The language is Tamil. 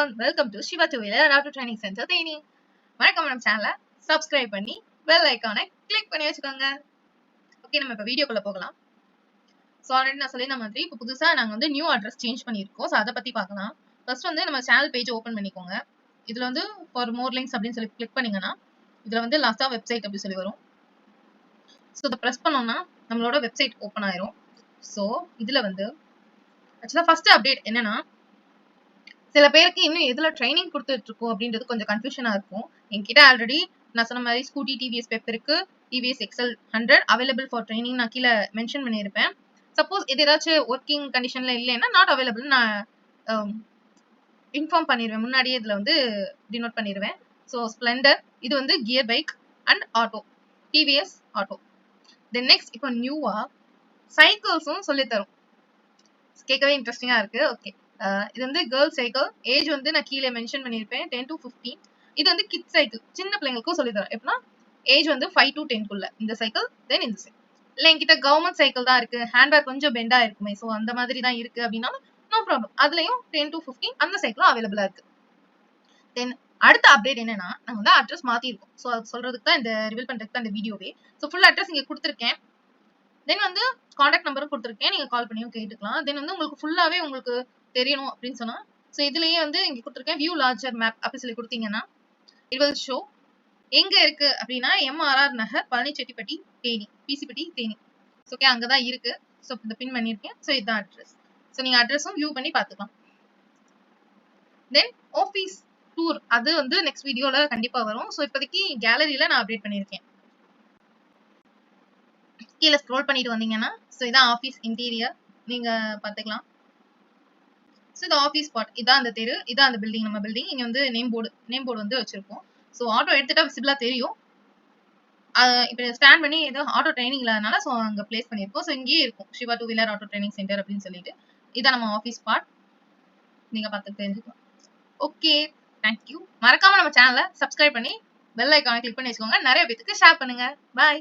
Welcome to Siva two wheeler auto training centre Theni வணக்கம் நம்ம சேனலை சப்ஸ்கிரைப் பண்ணி பெல் ஐக்கானை கிளிக் பண்ணி வச்சுக்கோங்க. ஓகே நம்ம இப்போ வீடியோக்குள்ள போகலாம். ஸோ ஆல்ரெடி நான் சொல்லியிருந்த மாதிரி இப்போ புதுசாக நாங்கள் வந்து நியூ அட்ரஸ் சேஞ்ச் பண்ணியிருக்கோம். ஸோ அதை பற்றி பார்க்கலாம். ஃபர்ஸ்ட் வந்து நம்ம சேனல் பேஜ் ஓப்பன் பண்ணிக்கோங்க. இதில் வந்து ஃபார் மோர் லிங்க்ஸ் அப்படின்னு சொல்லி கிளிக் பண்ணீங்கன்னா இதில் வந்து லாஸ்ட்டாக வெப்சைட் அப்படி சொல்லி வரும். ஸோ இதை ப்ரெஸ் பண்ணோம்னா நம்மளோட வெப்சைட் ஓப்பன் ஆயிரும். ஸோ இதில் வந்து ஆக்சுவலாக ஃபர்ஸ்ட் அப்டேட் என்னன்னா சில பேருக்கு இன்னும் எதுல ட்ரைனிங் கொடுத்துட்டு இருக்கோம் அப்படின்றது கொஞ்சம் கன்ஃபியூஷனா இருக்கும். என்கிட்ட ஆல்ரெடி நான் சொன்ன மாதிரி ஸ்கூட்டி டிவிஎஸ் பெப் இருக்கு. TVS XL hundred available for training நான் கீழே மென்ஷன் பண்ணியிருப்பேன். சப்போஸ் இது ஏதாச்சும் ஒர்க்கிங் கண்டிஷன்ல இல்லைன்னா நாட் அவைலபிள் நான் um, இன்ஃபார்ம் பண்ணிடுவேன் முன்னாடியே இதுல வந்து டினோட் பண்ணிடுவேன் ஸோ ஸ்ப்ளெண்டர் இது வந்து gear bike and auto TVS auto then next இப்போ நியூவா சைக்கிள்ஸும் சொல்லித்தரும். கேட்கவே இன்ட்ரெஸ்டிங்காக இருக்கு. ஓகே இது வந்து கேர்ள் சைக்கிள் ஏஜ் வந்து நான் கீழே மென்ஷன் பண்ணியிருப்பேன். டென் டு ஃபிஃப்டீன் இது வந்து கிட் சைக்கிள் சின்ன பிள்ளைங்களுக்கும் சொல்லி தரேன். எப்படின்னா ஏஜ் வந்து ஃபைவ் டு டென்க்குள்ள இந்த சைக்கிள் தென் இந்த சைக்கிள் இல்லை என்கிட்ட கவர்மெண்ட் சைக்கிள் தான் இருக்கு. ஹேண்ட்பேக் கொஞ்சம் பெண்டா இருக்குமே ஸோ அந்த மாதிரி தான் இருக்கு அப்படின்னா நோ ப்ராப்ளம் அதுலயும் டென் டு ஃபிஃப்டீன் அந்த சைக்கிளும் அவைலபிளா இருக்கு. தென் அடுத்த அப்டேட் என்னன்னா நாங்கள் வந்து அட்ரஸ் மாத்திருக்கோம். ஸோ அது சொல்றதுக்கு தான் இந்த ரிவீல் பண்றதுக்கு தான் இந்த வீடியோவே ஸோ ஃபுல் அட்ரஸ் இங்கே கொடுத்துருக்கேன். தென் வந்து காண்டாக்ட் நம்பரும் கொடுத்துருக்கேன். நீங்க கால் பண்ணியும் கேட்டுக்கலாம். தென் வந்து உங்களுக்கு ஃபுல்லாவே உங்களுக்கு தெரியணும் அப்படின்னு சொன்னா. ஸோ இதுலயே வந்து இங்க கொடுத்துருக்கேன் வியூ லார்ஜர் மேப் அப்படி சொல்லி கொடுத்தீங்கன்னா இட் வில் ஷோ எங்க இருக்கு அப்படின்னா எம்ஆர்ஆர் நகர் பழனிச்செட்டிப்பட்டி தேனி பிசிப்பட்டி தேனி. ஓகே அங்கதான் இருக்கு. ஸோ இந்த பின் பண்ணியிருக்கேன். ஸோ இதுதான் அட்ரஸ் ஸோ நீங்க அட்ரஸும் வியூ பண்ணி பார்த்துக்கலாம். தென் ஆஃபீஸ் டூர் அது வந்து நெக்ஸ்ட் வீடியோல கண்டிப்பா வரும். ஸோ இப்போதைக்கு கேலரியில நான் அப்டேட் பண்ணியிருக்கேன். கீழே ஸ்க்ரோல் பண்ணிட்டு வந்தீங்கன்னா ஸோ இதான் ஆஃபீஸ் இன்டீரியர் நீங்க பார்த்துக்கலாம். ஸோ இது ஆஃபீஸ் ஸ்பாட் இதான் அந்த தெரு இதான் அந்த பில்டிங் நம்ம பில்டிங் இங்கே வந்து நேம் போர்டு நேம் போர்டு வந்து வச்சிருக்கோம். ஸோ ஆட்டோ எடுத்துட்டா விசிபிளாக தெரியும். இப்போ ஸ்டாண்ட் பண்ணி ஏதோ ஆட்டோ ட்ரைனிங் இல்லாதனால ஸோ அங்கே பிளேஸ் பண்ணியிருக்கோம். ஸோ இங்கேயே இருக்கும். Siva two wheeler auto training centre அப்படின்னு சொல்லிட்டு. இதான் நம்ம ஆஃபீஸ் ஸ்பாட் நீங்கள் பார்த்து தெரிஞ்சுக்கலாம். ஓகே தேங்க்யூ மறக்காம நம்ம சேனலை சப்ஸ்கிரைப் பண்ணி பெல் ஐக்கானை கிளிக் பண்ணி வச்சுக்கோங்க. நிறைய பேத்துக்கு ஷேர் பண்ணுங்க. பாய்